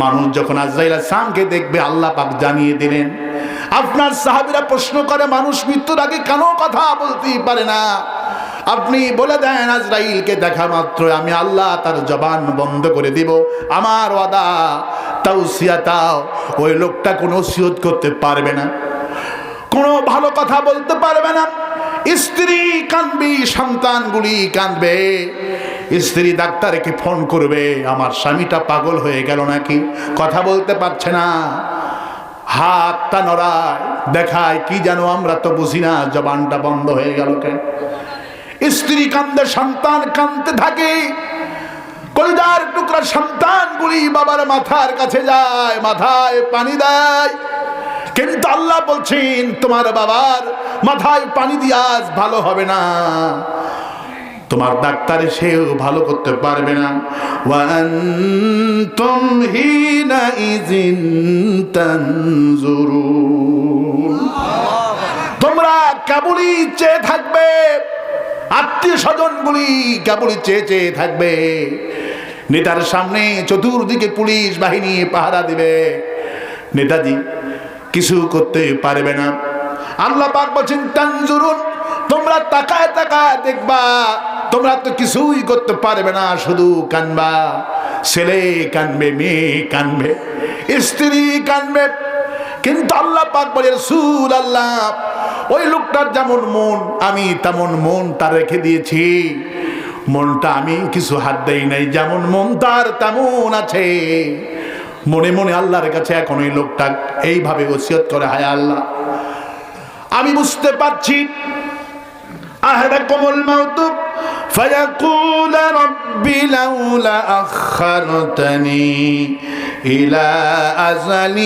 মানুষ যখন আজরাইল সামকে দেখবে, আল্লাহ পাক জানিয়ে দিলেন, আপনার সাহাবিরা প্রশ্ন করে, মানুষ মৃত্যুর আগে কেন কথা বলতেই পারে না? আপনি বলে দেন আজরাইলকে দেখা মাত্র আমি আল্লাহ তার জবান বন্ধ করে দিব। আমার ওয়াদা তাও ওই লোকটা কোনো সিয়ত করতে পারবে না, কোনো ভালো কথা বলতে পারবে না। স্ত্রী কানবি, সন্তানগুলি কানবে। স্ত্রী ডাক্তারকে ফোন করবে, আমার স্বামীটা পাগল হয়ে গেল নাকি? কথা বলতে পারছে না। হাতটা নড়ায়, দেখায়, কি যেন আমরা তো বুঝি না, জবানটা বন্ধ হয়ে গেল কেন? স্ত্রী কান্দে সন্তান কান্দতে থাকে। কলিদার টুকরা সন্তানগুলি বাবার মাথার কাছে যায়, মাথায় পানি দেয়। কিন্তু আল্লাহ বলছেন, তোমার বাবার মাথায় পানি দিয়ে আজ ভালো হবে না। তোমার ডাক্তার সেও ভালো করতে পারবে না। তোমরা কেবলই চেয়ে থাকবে, আত্মীয় স্বজন স্বজনগুলি কেবলই চেয়ে চেয়ে থাকবে। নেতার সামনে চতুর্দিকে পুলিশ বাহিনী পাহারা দিবে। নেতাজি কিছু করতে পারবে না। আল্লাহ পাক বলছেন, তানজুরুন। তোমরা তাকায় তাকায় দেখবা, তোমরা তো কিছুই করতে পারবে না, শুধু কানবা। ছেলে কানবে, মেয়ে কানবে, স্ত্রী কানবে। কিন্তু আল্লাহ পাক বলে রসুল আল্লাহ ওই লোকটার যেমন মন, আমি তেমন মন তার রেখে দিয়েছি। মনটা আমি কিছু হাত দেই নাই, যেমন মন তার তেমন আছে। মনে মনে আল্লাহর কাছে এখন ওই লোকটা এইভাবে ওসিয়ত করে, হায় আল্লাহ, আমি বুঝতে পারছি أهلكم الموت فيقول رب لولا أخرتني إلى أزل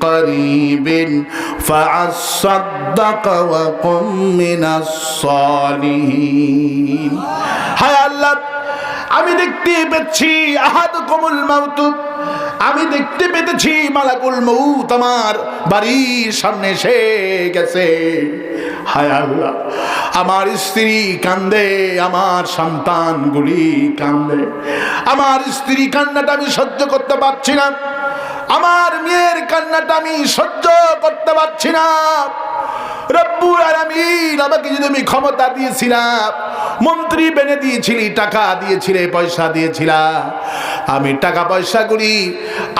قريب فأصدق وقم من الصالحين হায় আল্লাহ আমি দেখতে পেয়েছি আহাদ কমুল মাউতু আমি দেখতে পেতেছি মালাকুল মৌত আমার বাড়ির সামনে এসে গেছে। হায় আল্লাহ, আমার স্ত্রী কান্দে, আমার সন্তানগুলি কান্দে। আমার স্ত্রী কান্নাটা আমি সহ্য করতে পারছি না। আমার মেয়ের কান্নাটা আমি সহ্য করতে পারছি না। রব্বুল আলামিন, আমাকে যদি আমি ক্ষমতা দিয়েছিলাম, মন্ত্রী বেনে দিয়েছিলি, টাকা দিয়েছিলে, পয়সা দিয়েছিলাম আমি টাকা পয়সাগুলি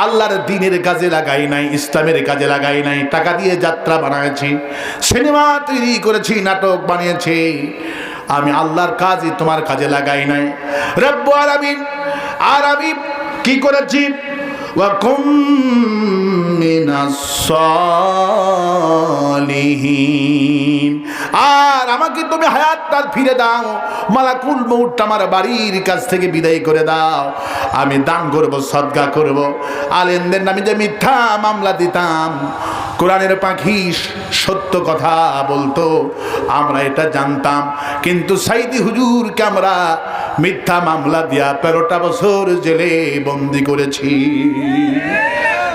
আল্লাহর দিনের কাজে লাগাই নাই, ইসলামের কাজে লাগাই নাই, টাকা দিয়ে যাত্রা বানাইছি, সিনেমা তৈরি করেছি, নাটক বানিয়েছি, আমি আল্লাহর কাজই তোমার কাজে লাগাই নাই। রব্বু আর আমি আর আমি কি করেছি? ওয়া من الصالحين আর আমাকে তুমি হায়াতটা ফিরে দাও মালাকুল মৌটটা আমার বাড়ির কাছ থেকে বিদায় করে দাও আমি দান করব সদগা করব আলেনদের নামে যে মিথ্যা মামলা দিতাম কোরআনের পাখি সত্য কথা বলতো আমরা এটা জানতাম কিন্তু সাইদি হুজুরকে আমরা মিথ্যা মামলা দিয়া তেরোটা বছর জেলে বন্দি করেছি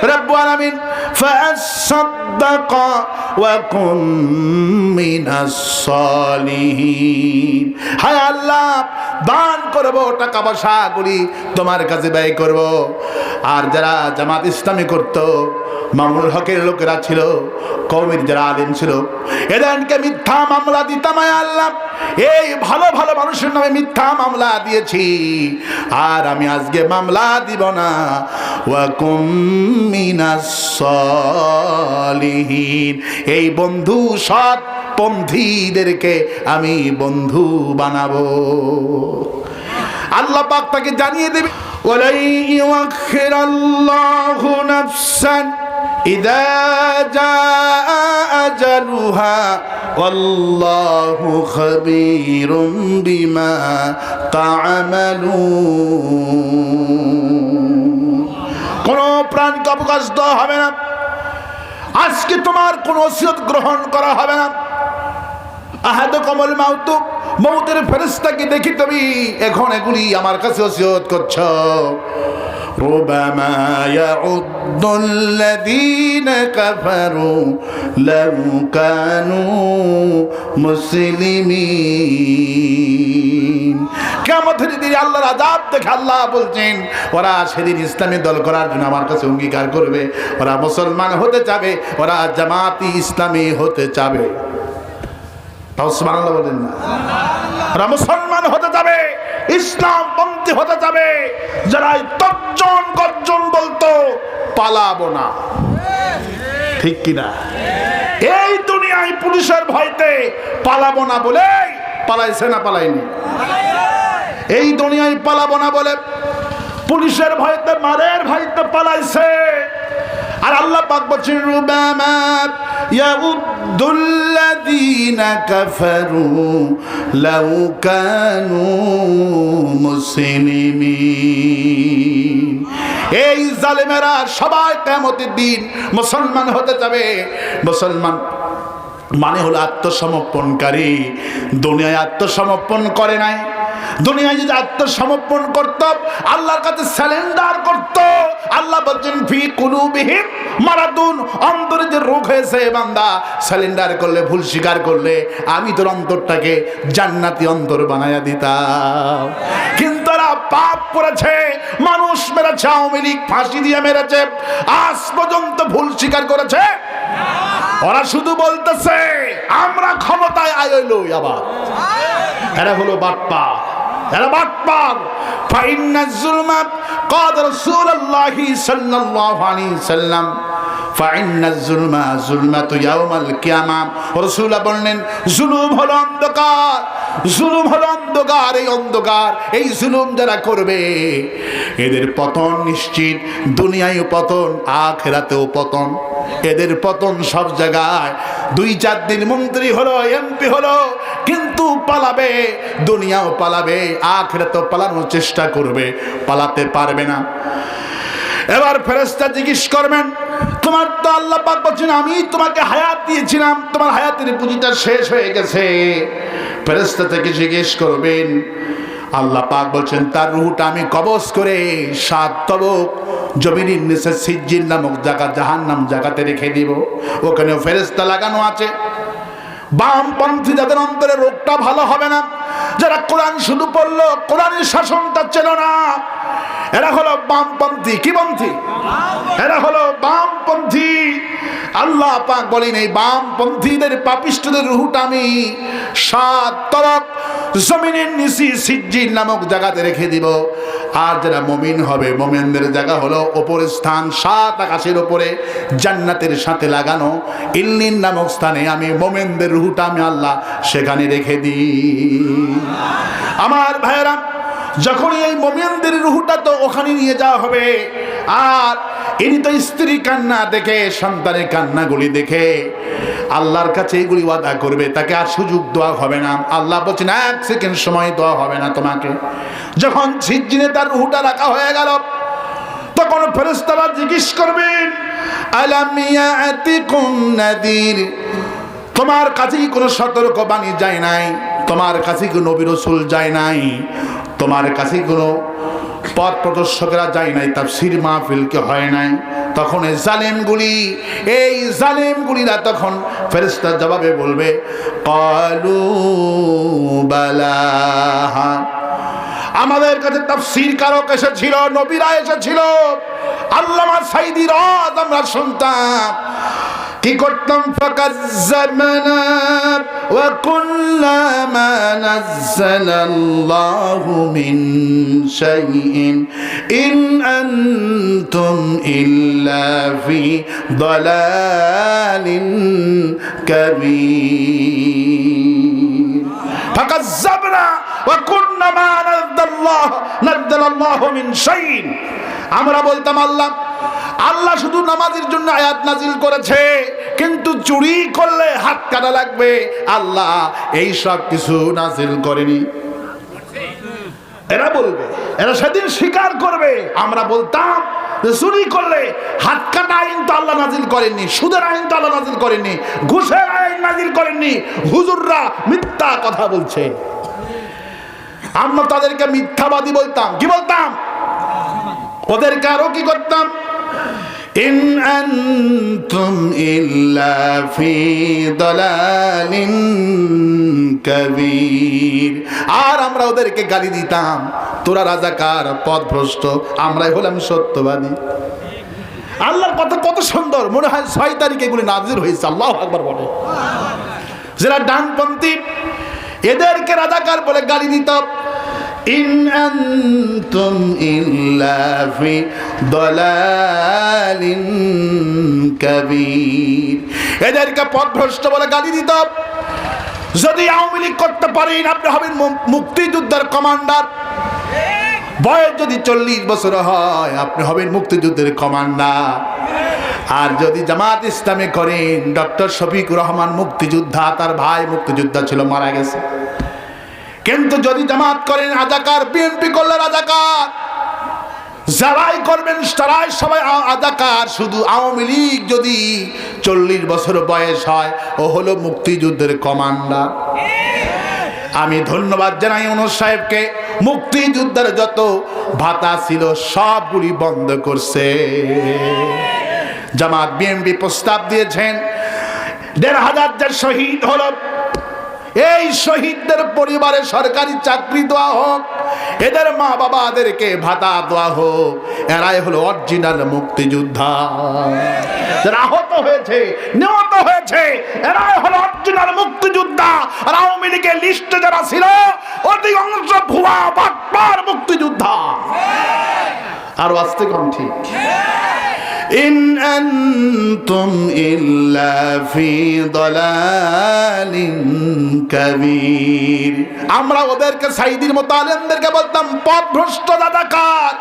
رب العالمين. فأصدق وكن من الصالحين. هيا الله. দান করব, টাকা পয়সা গুলি তোমার কাছে ব্যয় করব। আর যারা জামাত ইসলামী করত, মামুনুল হকের লোকেরা ছিল কৌমির যারা আলিম ছিল, এদেরকে মিথ্যা মামলা দিতাম আল্লাহ। এই ভালো ভালো মানুষের নামে মিথ্যা মামলা দিয়েছি। আর আমি আজকে মামলা দিব না। ওয়াকুম মিনাস সলিহীন। এই বন্ধু সৎ পন্থীদেরকে আমি বন্ধু বানাবো। আল্লাহ পাক তাকে জানিয়ে দেবে কোন প্রাণকে অবকাশ দেওয়া হবে না। আজকে তোমার কোন ওসিয়ত গ্রহণ করা হবে না। আহাদ কমল মাউতু মৌতের ফেরেস্তাকে দেখি তুমি এখন এগুলি আমার কাছে ওসিয়ত করছ ربما يعد الذين كفروا لو كانوا مسلمين কেমতের দিনে আল্লাহর আজাব দেখে আল্লাহ বলছেন ওরা সেদিন ইসলামী দল করার জন্য আমার কাছে অঙ্গীকার করবে ওরা মুসলমান হতে চাবে ওরা জামাতি ইসলামী হতে চাবে হতে ইসলাম হতে বলতো ঠিক কিনা? এই দুনিয়ায় পুলিশের ভয়তে পালাবো না বলে পালাইছে না পালাইনি। এই দুনিয়ায় পালাবো না বলে পুলিশের ভয়তে মারের ভয়তে পালাইছে। আর আল্লাহ পাক বলছেন, রুবামা ইয়াউদ্দুল্লাযীনা কাফারু লাউ কানু মুসলিমিন। এই জালেমেরা সবাই কিয়ামতের দিন মুসলমান হতে যাবে। মুসলমান মানে হলো আত্মসমর্পণকারী। দুনিয়ায় আত্মসমর্পণ করে নাই। দুনিয়ায় যদি আত্মসমর্পণ করত, আল্লাহর কাছে স্যালেন্ডার করত, আল্লাহ বলছেন, ফি কুলুবিহিম মারাদুন। অন্তরে যে রোগ হয়েছে বান্দা, স্যালেন্ডার করলে, ভুল স্বীকার করলে, আমি তোর অন্তরটাকে জান্নাতি অন্তর বানায়া দিতাম। কিন্তু তারা পাপ করেছে, মানুষ মেরেছে, আওয়ামী লীগ ফাঁসি দিয়ে মেরেছে, আজ পর্যন্ত ভুল স্বীকার করেছে। ওরা শুধু বলতেছে, আমরা ক্ষমতায় আইলো আবার। এরা হলো বাটপা এরা বাটপার ফাইন্না জুলমা قال رسول الله صلى الله عليه وسلم বললেন, জুলুম হলো অন্ধকার, জুলুম হলো অন্ধকার, এই অন্ধকার, এই জুলুম যারা করবে, এদের পতন নিশ্চিত দুনিয়ায় পতন, আখেরাতেও পতন। এদের পতন সব জায়গায়, দুই চার দিন মন্ত্রী হলো, এমপি হলো, কিন্তু পালাবে, দুনিয়াও পালাবে, আখেরাতেও পালানোর চেষ্টা করবে, পালাতে পারবে না। এবার ফেরেস্তা জিজ্ঞেস করবেন তোমার তো আল্লাহ পাক বলছেন, আমি তোমাকে হায়াত দিয়েছিলাম, তোমার হায়াতের পুঁজিটা শেষ হয়ে গেছে। ফেরেস্তা থেকে জিজ্ঞেস করবেন, আল্লাহ পাক বলছেন, তার রুহটা আমি কবজ করে সাত তবক জমিনের নিচে সিজ্জিল নামক জায়গা জাহান নাম জায়গাতে রেখে দিব। ওখানে ফেরেস্তা লাগানো আছে। বামপন্থী যাদের অন্তরে রোগটা ভালো হবে না, যারা কোরআন শুধু পড়ল, কোরআনের শাসনটা ছিল না এরা হলো বামপন্থী, কি পন্থী? এরা হলো বামপন্থী। আল্লাহ পাক বলেন, এই বামপন্থীদের পাপিষ্টদের রুহুটা আমি সাত তরক জমিনের নিচি সিজ্জিল নামক জায়গাতে রেখে দিব। আর যারা মমিন হবে, মমিনদের জায়গা হলো ওপরের স্থান, সাত আকাশের ওপরে জান্নাতের সাথে লাগানো ইল্লিন নামক স্থানে আমি মোমেনদের রুহুটা আমি আল্লাহ সেখানে রেখে দিই। আমার ভাইয়েরা যখনই এই মোমেনদের রুহুটা তো ওখানে নিয়ে যাওয়া হবে, আর ইনি তো স্ত্রী কান্না দেখে, সন্তানের কান্নাগুলি দেখে আল্লাহর কাছে এইগুলি ওয়াদা করবে, তাকে আর সুযোগ দেওয়া হবে না। আল্লাহ বলছেন, এক সেকেন্ড সময় দেওয়া হবে না তোমাকে। যখন ছিজিনে তার রুহুটা রাখা হয়ে গেল, তখন ফেরেস্তারা জিজ্ঞেস করবেন তোমার কাছেই কোনো সতর্ক বাণী যায় নাই? তোমার কাছে কোনো নবী রসুল যায় নাই? তোমার কাছে কোনো পথ প্রদর্শকরা যায় নাই তার তাফসির মাহফিলকে হয় নাই? তখন এই জালেমগুলি, এই জালেমগুলিরা তখন ফেরেস্তার জবাবে বলবে, কলু বালাহা আমাদের কাছে তাফসীর কারক এসেছিল, নবীরা এসেছিল। আল্লামা সাইদি রাত আমরা শুনতাম। কি করতাম? ফাকাজ্জাবনা ওয়া কুল্লামা নাযালাল্লাহু মিন শাইইন। ইন আনতুম ইল্লা ফি দালালিন কাবীর। ফাকাজ্জাবনা ওয়া কুন্না মা নাযালাল্লাহ নাযালাল্লাহু আমরা বলতাম, আল্লাহ আল্লাহ শুধু নামাজের জন্য আয়াত নাজিল করেছে, কিন্তু চুরি করলে হাত কাটা লাগবে। আল্লাহ এই সব কিছু নাজিল করেনি। এরা বলবে, এরা সেদিন স্বীকার করবে। আমরা বলতাম চুরি করলে হাত কাটা আইন তো আল্লাহ নাজিল করেননি, সুদের আইন তো আল্লাহ নাজিল করেননি, ঘুষের আইন নাজিল করেননি, হুজুররা মিথ্যা কথা বলছে। আমরা তাদেরকে মিথ্যাবাদী বলতাম। কি বলতাম? ওদেরকে আরও কি করতাম? ইন আনতুম ইল্লা ফি দালালিন কবির আর আমরা ওদেরকে গালি দিতাম। তোরা রাজাকার পথভ্রষ্ট আমরাই হলাম সত্যবাদী। আল্লাহর কথা কত সুন্দর। মনে হয় ছয় তারিখে এগুলি নাজির হয়েছে। আল্লাহ একবার বলে। যারা ডানপন্থী, এদেরকে রাজাকার বলে গালি দিত। ইন আনতুম ইল্লা ফি দালালিন কবির এদেরকে পথভ্রষ্ট বলে গালি দিত যদি আওয়ামী লীগ করতে পারেন আপনি হবেন মুক্তিযুদ্ধের কমান্ডার। বয়স যদি চল্লিশ বছর হয়, আপনি হবেন মুক্তিযুদ্ধের কমান্ডার। আর যদি জামাত ইসলামে করেন, ডক্টর শফিকুর রহমান মুক্তিযোদ্ধা, তার ভাই মুক্তিযোদ্ধা ছিল, মারা গেছে। কিন্তু যদি জামাত করেন রাজাকার বিএনপি করলে রাজাকার। যারাই করবেন, তারাই সবাই আদাকার। শুধু আওয়ামী লীগ যদি চল্লিশ বছর বয়স হয়, ও হলো মুক্তিযুদ্ধের কমান্ডার। আমি ধন্যবাদ জানাই অনুর সাহেবকে। মুক্তিযুদ্ধের যত ভাতা ছিল, সবগুলি বন্ধ করছে। জামাত বিএমপি প্রস্তাব দিয়েছেন। দেড় হাজার যে শহীদ হলো এই শহীদদের পরিবারে সরকারি চাকরি দেওয়া হোক, এদের মা বাবাদেরকে ভাতা দেওয়া হোক, এরাই হলো অরিজিনাল মুক্তিযোদ্ধা। আহত হয়েছে, নিহত হয়েছে, এরাই হলো অরিজিনাল মুক্তিযোদ্ধা। আর আওয়ামী লীগের লিস্টে যারা ছিল, অধিকাংশ ভুয়া বাটপার মুক্তিযোদ্ধা। আরও আসতে কম ঠিক। ইন أنتم إلا في ضلال كبير. আমরা ওদেরকে সাইদির মতো درك বলতাম পথ ভ্রষ্ট দাদাকার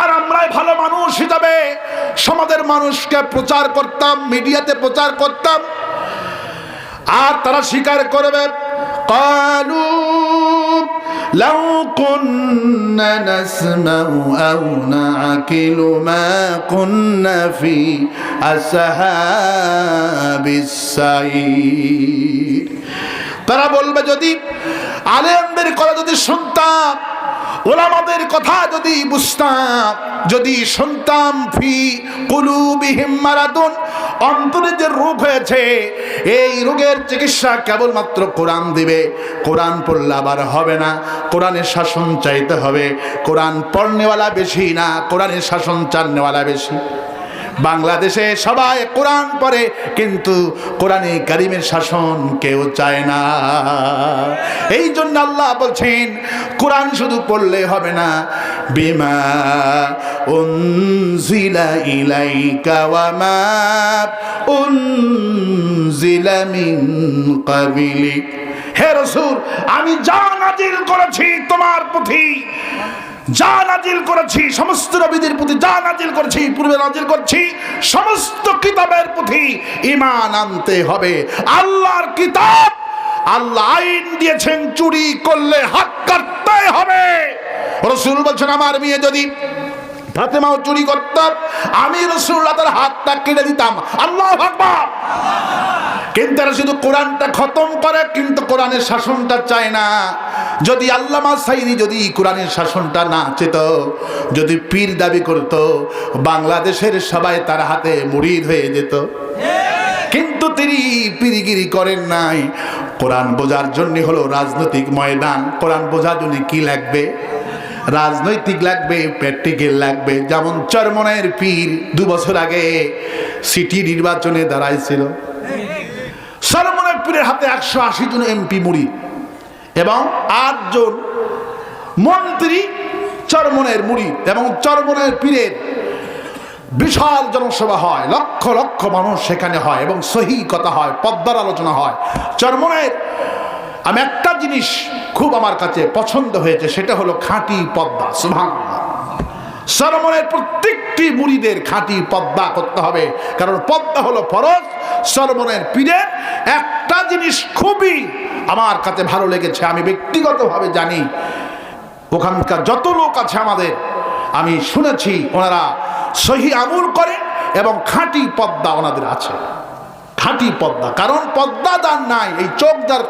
আর আমরাই ভালো মানুষ হিসাবে সমাজের মানুষকে প্রচার করতাম, মিডিয়াতে প্রচার করতাম। আর তারা স্বীকার করবে قالوا لو كنا نسمع أو نعقل ما كنا في أصحاب السعير তারা বলবে যদি আলেমদের কথা যদি শুনতাম ওলামাদের কথা যদি বুঝতাম যদি শুনতাম ফি কুলুবিহিম মারাদুন অন্তরে যে রোগ হয়েছে, এই রোগের চিকিৎসা কেবলমাত্র কোরআন দিবে। কোরআন পড়লে আবার হবে না। কোরআনের শাসন চাইতে হবে। কোরআন পড়নেওয়ালা বেশি না। কোরআনের শাসন চাননেওয়ালা বেশি। বাংলাদেশে সবাই কোরআন পড়ে, কিন্তু কোরআনে কারিমের শাসন কেউ চায় না। এই জন্য আল্লাহ বলছেন, কোরআন শুধু পড়লে হবে না। বিমা উনজিলা ইলাইকা ওয়া মা উনজিলা মিন হে রাসূল, আমি যা নাজিল করেছি তোমার প্রতি যা নাজিল করেছি, সমস্ত নবীদের প্রতি যা নাজিল করেছি, পূর্বে নাজিল করছি, সমস্ত কিতাবের প্রতি ইমান আনতে হবে। আল্লাহর কিতাব, আল্লাহ আইন দিয়েছেন, চুরি করলে হাত কাটতে হবে। রসুল বলছেন, আমার মেয়ে যদি ফাতেমাও চুরি করতাম আমি রসুল্লাহ তার হাতটা কেটে দিতাম। আল্লাহ আকবার। কিন্তু তারা শুধু কোরআনটা খতম করে, কিন্তু কোরআনের শাসনটা চায় না। যদি আল্লামা সাইদি যদি কোরআনের শাসনটা না চেত, যদি পীর দাবি করত, বাংলাদেশের সবাই তার হাতে মুড়িদ হয়ে যেত। কিন্তু তিনি পিরিগিরি করেন নাই। কোরআন বোঝার জন্য হলো রাজনৈতিক ময়দান। কোরআন বোঝার জন্য কি লাগবে? রাজনৈতিক লাগবে, প্র্যাকটিক্যাল লাগবে। যেমন চরমনের পীর দু বছর আগে সিটি নির্বাচনে দাঁড়াইছিল। পীরের হাতে একশো আশি জন এমপি মুড়ি। এবং আটজন মন্ত্রী চরমনের মুড়ি এবং চরমনের পীরের বিশাল জনসভা হয়। লক্ষ লক্ষ মানুষ সেখানে হয় এবং সহি কথা হয়, পদ্মার আলোচনা হয়। চরমনের আমি একটা জিনিস খুব আমার কাছে পছন্দ হয়েছে, সেটা হলো খাঁটি পদ্মা সুভান সরমনের প্রত্যেকটি মুড়িদের খাঁটি পদ্মা করতে হবে, কারণ পদ্মা হলো ফরজ সরমনের পীরের একটা জিনিস খুবই আমার কাছে ভালো লেগেছে, আমি ব্যক্তিগতভাবে জানি ওখানকার যত লোক আছে আমাদের, আমি শুনেছি ওনারা সহি আমুল করেন এবং খাঁটি পদ্মা ওনাদের আছে খাঁটি পদ্মা, কারণ পদ্মা যার নাই, এই চোখ যার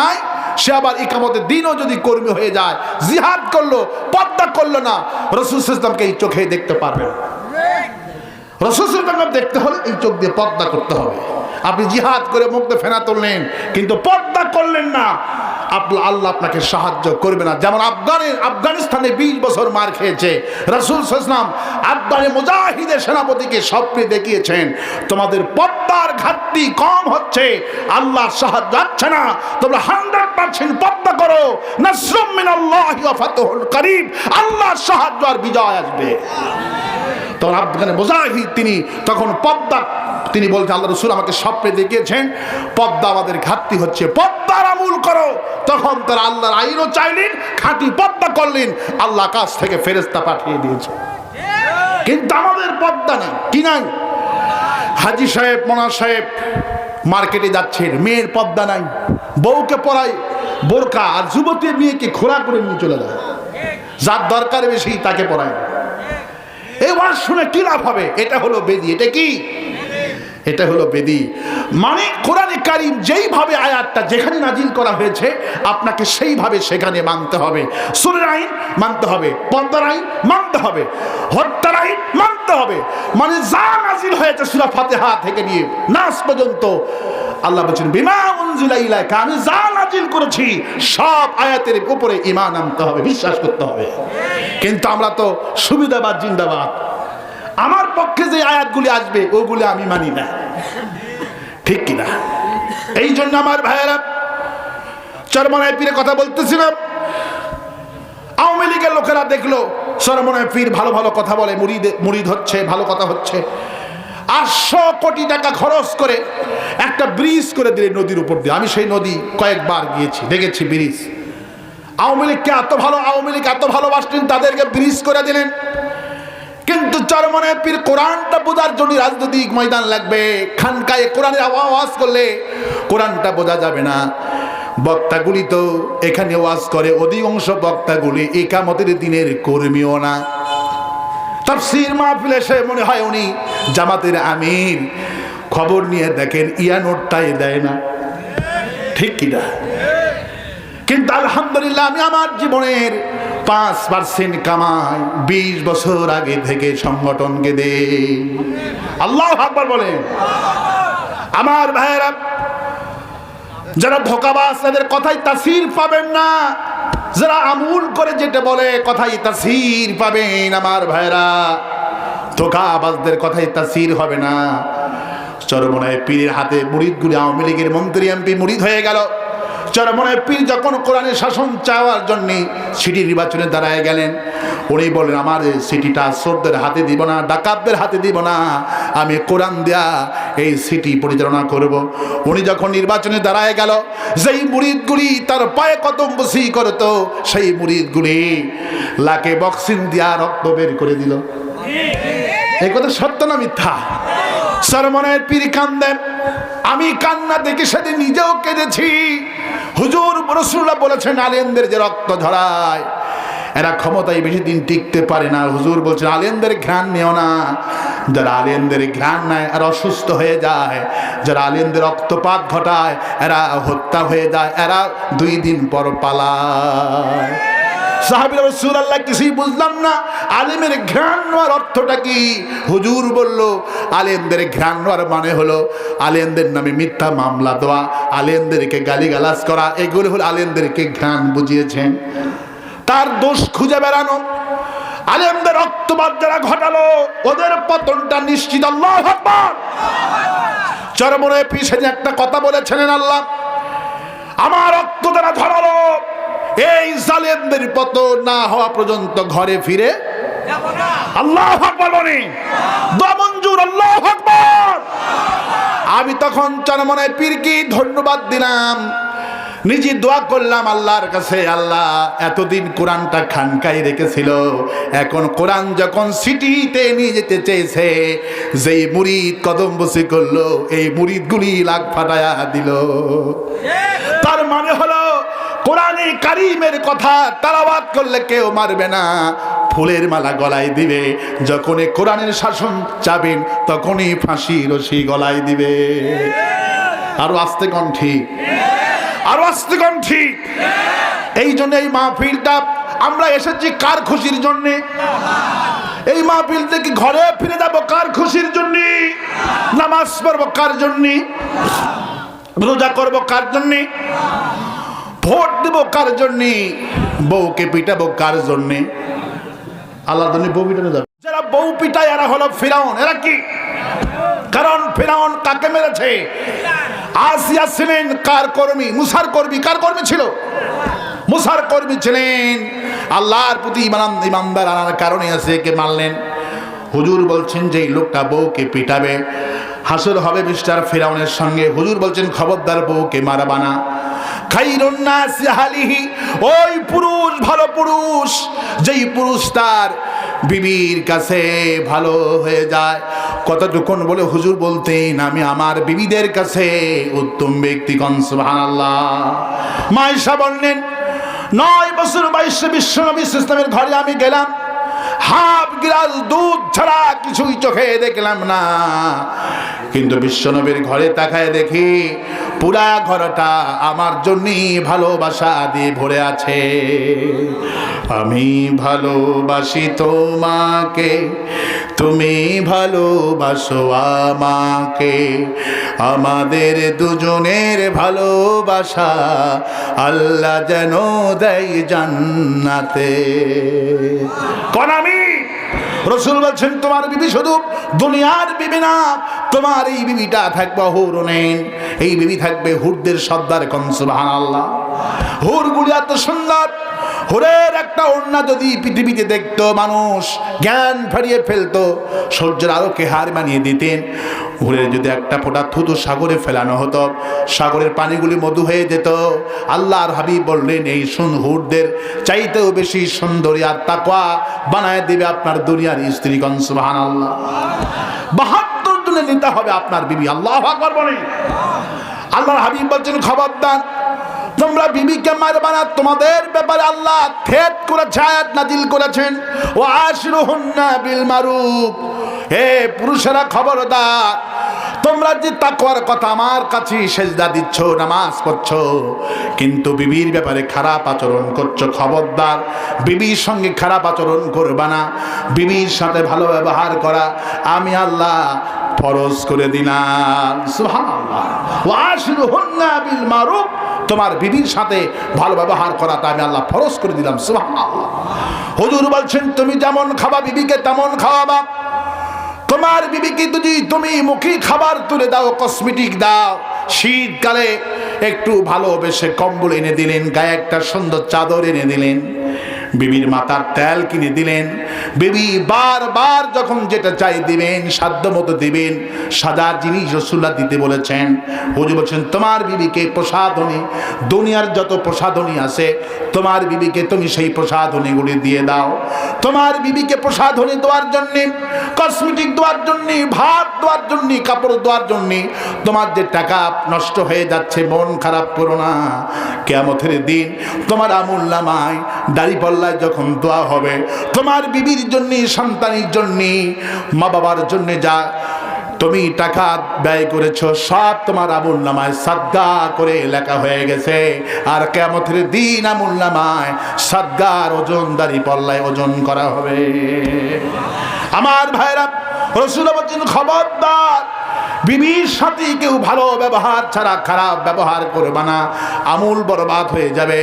নাই, সে আবার ইকামতের দিনও যদি কর্মী হয়ে যায়, জিহাদ করল, পদ্মা করল না, রসুল ইসলামকে এই চোখে দেখতে পারবে না। রসুল দেখতে হলে এই চোখ দিয়ে পর্দা করতে হবে। আপনি জিহাদ করে মুখতে ফেনা তুললেন, কিন্তু পর্দা করলেন না। আপনি আল্লাহ আপনাকে সাহায্য করবে না। যেমন আফগানে আফগানিস্তানে বিশ বছর মার খেয়েছে। রসুল সাল্লাম আফগানে মুজাহিদের সেনাপতিকে স্বপ্নে দেখিয়েছেন, তোমাদের পদ্মার ঘাটতি কম হচ্ছে। আল্লাহ সাহায্য যাচ্ছে না। তোমরা হান্ড্রেড পার্সেন্ট পর্দা করো। নাসরুম মিনাল্লাহি ওয়া করিব আল্লাহর সাহায্য আর বিজয় আসবে। তখন আফগানে মুজাহিদ তিনি তখন পদ্মা, তিনি বলছেন আল্লাহ রসুল আমাকে স্বপ্নে দেখিয়েছেন, পদ্মা আমাদের ঘাটতি হচ্ছে, পদ্মার আমুল করো। তখন তারা আল্লাহর আইনও চাইলেন খাঁটি পদ্মা করলেন, আল্লাহ কাছ থেকে ফেরেস্তা পাঠিয়ে দিয়েছে। কিন্তু আমাদের পদ্মা নাই, কি নাই? হাজি সাহেব, মোনা সাহেব মার্কেটে যাচ্ছেন, মেয়ের পদ্মা নাই, বউকে পড়ায় বোরকা আর যুবতী মেয়েকে খোরা করে নিয়ে চলে যায়। যার দরকার বেশি তাকে পড়ায়। এই ওয়াজ শুনে কি লাভ হবে? এটা হলো বেদি। এটা কি? এটা হলো বেদি। মানে কোরআনে কারিম যেইভাবে আয়াতটা যেখানে নাজিল করা হয়েছে, আপনাকে সেইভাবে সেখানে মানতে হবে। সুরের আইন মানতে হবে পদ্মার আইন মানতে হবে, হত্যার আইন মানতে হবে। মানে যা নাজিল হয়েছে সুরা ফাতেহা থেকে নিয়ে, নাস পর্যন্ত আল্লাহ বলছেন, বিমা উনজিলা আমি যা নাজিল করেছি, সব আয়াতের উপরে ঈমান আনতে হবে, বিশ্বাস করতে হবে। কিন্তু আমরা তো সুবিধাবাদ, জিন্দাবাদ। আমার পক্ষে যে আয়াতগুলি আসবে, ওগুলি আমি মানি না। ঠিক কিনা এই জন্য আমার ভাইয়েরা, চরমনায় পীরে কথা বলতেছিলাম। আওয়ামী লীগের লোকেরা দেখল চরমনায় পীর ভালো ভালো কথা বলে মুড়িদ মুড়িদ হচ্ছে, ভালো কথা হচ্ছে। আটশো কোটি টাকা খরচ করে একটা ব্রিজ করে দিলে নদীর উপর দিয়ে। আমি সেই নদী কয়েকবার গিয়েছি, দেখেছি ব্রিজ। আওয়ামী লীগকে এত ভালো, আওয়ামী লীগ এত ভালোবাসতেন, তাদেরকে ব্রিজ করে দিলেন। কিন্তু চরমনে পীর কোরআনটা বোঝার জন্য রাজনৈতিক ময়দান লাগবে। খানকায় কোরআনের আওয়াজ করলে কোরআনটা বোঝা যাবে না। বক্তাগুলি তো এখানে ওয়াজ করে, অধিকাংশ বক্তাগুলি একামতের দিনের কর্মীও না। তাফসির মাহফিল এসে মনে হয় উনি জামাতের আমির। খবর নিয়ে দেখেন ইয়া নোটটাই দেয় না। ঠিক কিনা? কিন্তু আলহামদুলিল্লাহ আমি আমার জীবনের পাঁচ পার্সেন্ট কামাই বিশ বছর আগে থেকে সংগঠনকে দে আল্লাহ আকবার বলেন। আমার ভাইয়েরা যারা ধোকাবাজ, তাদের কথাই তাসির পাবেন না। যারা আমুল করে যেটা বলে কথাই তাসির পাবেন আমার ভাইরা ধোকাবাজদের কথাই তাসির হবে না। চরমনায় পীরের হাতে মুরিদগুলি আওয়ামী লীগের মন্ত্রী এমপি মুরিদ হয়ে গেল। চরমনায় পীর যখন কোরআনের শাসন চাওয়ার জন্য সিটি নির্বাচনে দাঁড়ায় গেলেন, উনি বলেন আমার এই সিটিটা সোরদের হাতে দিব না, ডাকাতদের হাতে দিব না, আমি কোরআন দেয়া এই সিটি পরিচালনা করব। উনি যখন নির্বাচনে দাঁড়ায় গেল, যেই মুরিদগুলি তার পায়ে কদম বসি করতো, সেই মুরিদগুলি লাকে বক্সিং দিয়া রক্ত বের করে দিল। এই কথা সত্য না মিথ্যা? সরমনের পীর কান্দেন, আমি কান্না দেখে সেদিন নিজেও কেঁদেছি হুজুর রসুল্লাহ বলেছেন আলেনদের যে রক্ত ঝরায় এরা ক্ষমতায় বেশি দিন টিকতে পারে না। হুজুর বলছেন আলেনদের ঘ্রাণ নেও না। যারা আলেনদের ঘ্রাণ নেয় আর অসুস্থ হয়ে যায়। যারা আলেনদের রক্তপাত ঘটায়, এরা হত্যা হয়ে যায়। এরা দুই দিন পর পালায়। সাহাবিরা রসুল আল্লাহ কিছুই বুঝলাম না। আলেমের ঘ্রাণ নেওয়ার অর্থটা কি? হুজুর বলল, আলেমদের ঘ্রাণ নেওয়ার মানে হলো আলেমদের নামে মিথ্যা মামলা দেওয়া, আলেমদেরকে গালিগালাজ করা, এগুলো হলো আলেমদেরকে ঘ্রাণ বুঝিয়েছেন। তার দোষ খুঁজে বেড়ানো, আলেমদের রক্তপাত যারা ঘটালো, ওদের পতনটা নিশ্চিত, আল্লাহ চরমনে পিছনে একটা কথা বলেছেন আল্লাহ, আমার রক্ত যারা ধরালো এই জালেমদের পতন না হওয়া পর্যন্ত ঘরে ফিরে আল্লাহ আকবর বলে। দমঞ্জুর আল্লাহ আকবর। আমি তখন চরমনে পীরকে ধন্যবাদ দিলাম। নিজে দোয়া করলাম আল্লাহর কাছে আল্লাহ এতদিন কোরআনটা খানকাই রেখেছিল। এখন কোরআন যখন সিটিতে নিয়ে যেতে চেয়েছে যেই মুরিদ কদম বসে করল এই মুরিদগুলি লাখ ফাটায়া দিল। তার মানে হলো কোরআনে কারিমের কথা তালাবাদ করলে কেউ মারবে না। ফুলের মালা গলায় দিবে। যখনই কোরআনের শাসন চাবেন, তখনই ফাঁসি রশি গলায় দিবে। আরও আস্তে কণ্ঠী আরও আস্তে কণ্ঠী এই জন্য এই মাহফিলটা আমরা এসেছি কার খুশির জন্যে? এই মাহফিল থেকে ঘরে ফিরে যাব কার খুশির জন্য? নামাজ পড়ব কার জন্যে? রোজা করব কার জন্যে? ভোট দেবো কার জন্যে? বউকে পিটাবো কার জন্যে? আল্লাহ জন্য বউ পিটানো যাবে যারা বউ পিটায়, এরা হলো ফিরাউন। এরা কি? কারণ ফিরাউন কাকে মেরেছে? আসিয়া ছিলেন কার কর্মী? মুসার কর্মী। কার কর্মী ছিল? মুসার কর্মী ছিলেন। আল্লাহর প্রতি ইমান ইমানদার আনার কারণে আছে কে মানলেন হুজুর বলছেন যে লোকটা বউকে পিটাবে। হাসর হবে মিস্টার ফেরাউনের সঙ্গে। হুজুর বলছেন, খবরদার বউকে মারাবানা হালিহি। ওই পুরুষ, ভালো পুরুষ, যেই পুরুষ তার বিবির কাছে ভালো হয়ে যায়। কতটুকুন বলে হুজুর বলতেন, আমি আমার বিবিদের কাছে উত্তম ব্যক্তি কন, সুবহানাল্লাহ। মায়েশা বললেন, নয় বছর বয়সে বিশ্ব নবী ইসলামের ঘরে আমি গেলাম। হাফ গিলাস দুধ ছাড়া কিছুই চোখে দেখলাম না। কিন্তু বিশ্বনবীর ঘরে তাকায় দেখি পুরা ঘরটা আমার জন্যই ভালোবাসা দিয়ে ভরে আছে। আমি ভালোবাসি তোমাকে, তুমি ভালোবাসো আমাকে। আমাদের দুজনের ভালোবাসা আল্লাহ যেন দেয় জান্নাতে। কোন আমি রসুল বলছেন, তোমার বিবি শুধু দুনিয়ার বিবি না, তোমার এই বিবিটা থাকবে হুর নেন। এই বিবি থাকবে হুরদের সর্দার কনসুবাহান আল্লাহ হুরগুলি এত সুন্দর হুরের একটা ওড়না যদি পৃথিবীতে দেখতো মানুষ, জ্ঞান ফেরিয়ে ফেলতো, সূর্যের আলোকে হার মানিয়ে দিতেন। হুরের যদি একটা ফোঁটা থুতু সাগরে ফেলানো হতো, সাগরের পানিগুলি মধু হয়ে যেত। আল্লাহর হাবিব বললেন, এই সুন হুরদের, চাইতেও বেশি সুন্দরী আর তাকওয়া বানায় দেবে আপনার দুনিয়ার স্ত্রী কনসুবাহান আল্লাহ বাহাত্তর জনে নিতে হবে আপনার বিবি, আল্লাহ আকবার বলে আল্লাহর হাবিব বলছেন, খবরদার তোমরা বিবিকে মারবা না, তোমাদের ব্যাপারে আল্লাহ থেট করেছে আয়াত নাজিল করেছেন। ও আশরুহুন্না বিল মারুফ। হে পুরুষেরা খবরদার, তোমরা যে তাকওয়ার কথা আমার কাছে সেজদা দিচ্ছ, নামাজ পড়ছো, কিন্তু বিবির ব্যাপারে খারাপ আচরণ করছ, খবরদার, বিবির সঙ্গে খারাপ আচরণ করবা না, বিবির সাথে ভালো ব্যবহার করা আমি আল্লাহ ফরজ করে দিলাম। সুবহানাল্লাহ। ওয়া আশরুহুন্না বিল মারুফ। তোমার বিবির সাথে ভালো ব্যবহার করাটা আমি আল্লাহ ফরজ করে দিলাম হুজুর বলছেন, তুমি যেমন খাবা বিবিকে, তেমন খাওয়াবা। তোমার বিবিকে যদি তুমি মুখী খাবার তুলে দাও, কসমেটিক দাও, শীতকালে একটু ভালোবেসে কম্বল এনে দিলেন, গায়ে একটা সুন্দর চাদর এনে দিলেন, বিবির মাথার তেল কিনে দিলেন বিবি বারবার যখন যেটা চাই দিবেন, সাধ্য মতো দিবেন সাদা জিনিস রসুল্লাহ দিতে বলেছেন। হুজুর বলছেন, তোমার বিবিকে প্রসাধনী, দুনিয়ার যত প্রসাধনী আছে, তোমার বিবিকে তুমি সেই প্রসাধনীগুলি দিয়ে দাও। তোমার বিবিকে প্রসাধনী দেওয়ার জন্যে, কসমেটিক দেওয়ার জন্যে, ভাত দেওয়ার জন্যে, কাপড় দেওয়ার জন্যে, তোমার যে টাকা নষ্ট হয়ে যাচ্ছে, মন খারাপ করো না। কেমতের দিন তোমার আমুল্লামায় দাড়ি পাল্লায় যখন দোয়া হবে, তোমার বিবির জন্যে, সন্তানের জন্যে মা বাবার জন্যে যা তুমি টাকা ব্যয় করেছ, সব তোমার আমুল নামায় সাদ্গা করে লেখা হয়ে গেছে। আর কেমতের দিন আমুল নামায় সাদ্গার দাঁড়ি পল্লায় ওজন করা হবে। আমার ভাইরা, রসুল খবরদার বিবির সাথে কেউ ভালো ব্যবহার ছাড়া খারাপ ব্যবহার করবে না। আমূল বরবাদ হয়ে যাবে।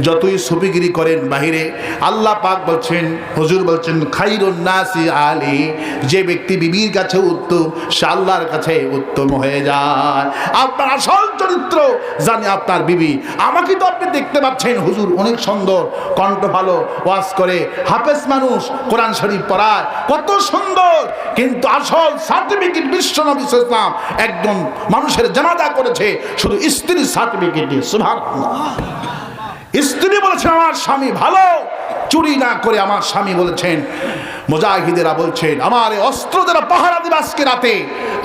যতই সুপিগিরি করেন বাহিরে, আল্লাহ পাক বলছেন, হুজুর বলছেন, খাইরুন নাসি আলী, যে ব্যক্তি বিবির কাছে উত্তম, সে আল্লাহর কাছে উত্তম হয়ে যায়। আপনার আসল চরিত্র জানি আপনার বিবি। আমাকে তো আপনি দেখতে পাচ্ছেন, হুজুর অনেক সুন্দর, কণ্ঠ ভালো, ওয়াজ করে, হাফেজ মানুষ, কোরআন শরীফ পড়ায়, কত সুন্দর। কিন্তু আসল সার্টিফিকেট বিশ্ব নবী ইসলাম একজন মানুষের জানাজা করেছে, শুধু স্ত্রীর সার্টিফিকেট দিয়ে সুভাগ স্ত্রী বলেছেন, আমার স্বামী ভালো। চুরি না করে আমার স্বামী বলেছেন, মুজাহিদেরা বলছেন, আমার এই অস্ত্র যারা পাহারা দিবে আজকে রাতে,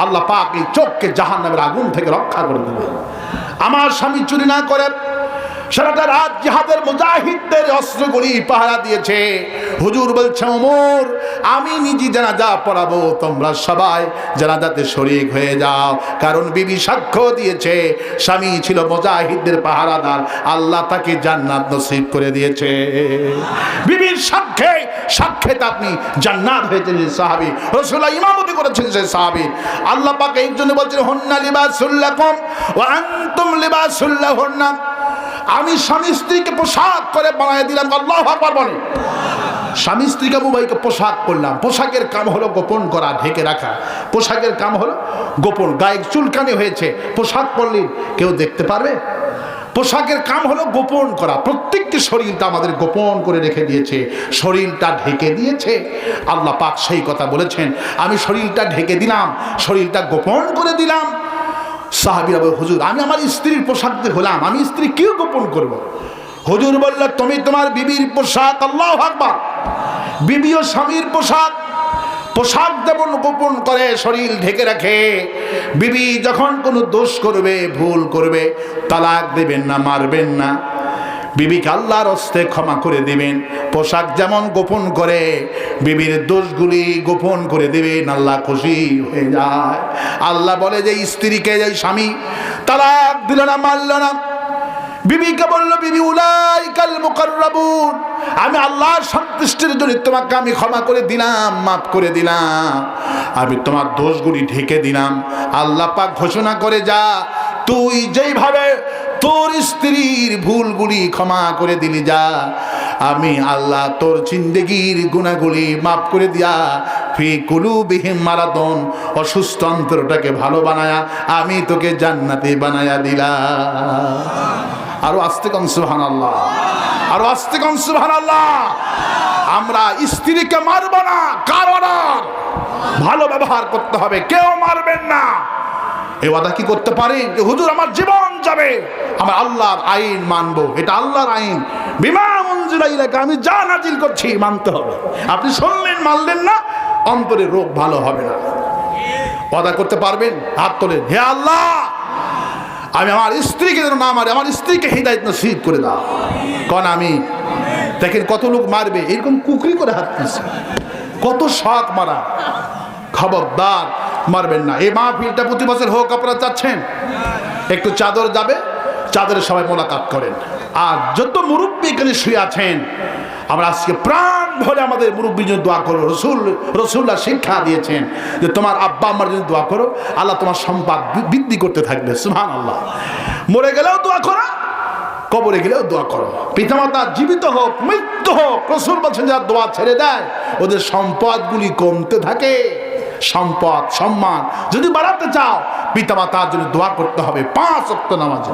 আল্লাহ পাক এই চোখকে জাহান নামের আগুন থেকে রক্ষা করে দেবে আমার স্বামী চুরি না করে সারাটা রাত জিহাদের মুজাহিদদের অস্ত্রগুলি পাহারা দিয়েছে। হুজুর বলছে, ওমর, আমি নিজে জানাজা পড়াবো, তোমরা সবাই জানাজাতে শরিক হয়ে যাও। কারণ বিবি সাক্ষ্য দিয়েছে, স্বামী ছিল মুজাহিদদের পাহারাদার, আল্লাহ তাকে জান্নাত নসিব করে দিয়েছে। বিবির সাক্ষ্য সাক্ষে সাক্ষেতে আপনি জান্নাত হয়েছেন যে সাহাবি। রসুল্লাহ ইমামতি করেছেন সে সাহাবি। আল্লাহ পাক এই জন্য বলছেন, হন্না লিবাসুল্লাকুম ওয়া আনতুম লিবাসুল্লাহুন্না আমি স্বামী স্ত্রীকে পোশাক করে বানিয়ে দিলাম, আল্লাহ আকবার বলে। স্বামী স্ত্রীকে উভয়কে পোশাক করলাম। পোশাকের কাম হলো গোপন করা, ঢেকে রাখা। পোশাকের কাম হলো গোপন, গায়ে চুলকানি হয়েছে, পোশাক পরলেন কেউ দেখতে পারবে? পোশাকের কাম হলো গোপন করা। প্রত্যেকটি শরীরটা আমাদের গোপন করে রেখে দিয়েছে। শরীরটা ঢেকে দিয়েছে। আল্লাহ পাক সেই কথা বলেছেন। আমি শরীরটা ঢেকে দিলাম, শরীরটা গোপন করে দিলাম। সাহাবিরা বলে, হুজুর, আমি আমার স্ত্রীর পোশাক হলাম। আমি স্ত্রী কেউ গোপন করব। হুজুর বলল, তুমি তোমার বিবির পোশাক, আল্লাহ আকবার। বিবি ও স্বামীর পোশাক পোশাক যেমন গোপন করে, শরীর ঢেকে রাখে। বিবি যখন কোনো দোষ করবে, ভুল করবে, তালাক দেবেন না, মারবেন না। বিবিকে আল্লাহর হস্তে ক্ষমা করে দিবেন। পোশাক যেমন গোপন করে, বিবির দোষগুলি গোপন করে দিবেন। আল্লাহ খুশি হয়ে যায়। আল্লাহ বলে যে, স্ত্রীকে যে স্বামী তালাক দিল না, মারল না। বিবিকে বলল, বিবি উলাই কাল মুকাররাবুন। আমি আল্লাহর সন্তুষ্টির জন্য তোমাকে আমি ক্ষমা করে দিলাম, মাফ করে দিলাম। আমি তোমার দোষগুলি ঢেকে দিলাম। আল্লাহ পাক ঘোষণা করে যা, তুই যেইভাবে তোর স্ত্রীর ভুলগুলি ক্ষমা করে দিলি যা। আমি আল্লাহ তোর জিন্দেগির গুণাগুলি মাফ করে দিয়া ফি কুলু বিহীন মারাদন অসুস্থ অন্তরটাকে ভালো বানায়া, আমি তোকে জান্নাতে বানায়া দিলা আরও আস্তে কন সুহান আল্লাহ আরও আস্তে কন সুহান আল্লাহ আমরা স্ত্রীকে মারব না, কারণ ভালো ব্যবহার করতে হবে, কেউ মারবেন না। এই ওয়াদা কি করতে পারেন যে হুজুর, আমার জীবন যাবে। আমার আল্লাহর আইন মানবো। এটা আল্লাহর আইন। বিমা মঞ্জুর এলাকা আমি যা নাজিল করছি মানতে হবে। আপনি শুনলেন, মানলেন না, অন্তরে রোগ ভালো হবে না। ওয়াদা করতে পারবেন? হাত তোলেন। হে আল্লাহ, আমি আমার স্ত্রীকে যেন না মারি, আমার স্ত্রীকে হৃদায়ত নসিব করে দাও। কন আমি? দেখেন কত লোক মারবে। এরকম কুকরি করে হাত কত শখ মারা। খবরদার। মারবেন না। এই মাহফিলটা প্রতি বছর হোক আপনারা চাচ্ছেন। একটু চাদর যাবে, চাদরের সবাই মোলাকাত করেন। আর যত মুরব্বী এখানে শুয়ে আছেন, আমরা আজকে প্রাণ ভরে আমাদের মুরব্বীর জন্য দোয়া করো। রসুল রসুল্লাহ শিক্ষা দিয়েছেন যে তোমার আব্বা আমার জন্য দোয়া করো। আল্লাহ তোমার সম্পদ বৃদ্ধি করতে থাকবে সুহান আল্লাহ মরে গেলেও দোয়া করো। কবরে গেলেও দোয়া করো। পিতামাতা জীবিত হোক, মৃত্যু হোক, রসুল বলছেন যারা দোয়া ছেড়ে দেয়, ওদের সম্পদগুলি কমতে থাকে। সম্পদ, সম্মান যদি বাড়াতে চাও, পিতামাতার জন্য দোয়া করতে হবে পাঁচ অক্ট নামাজ।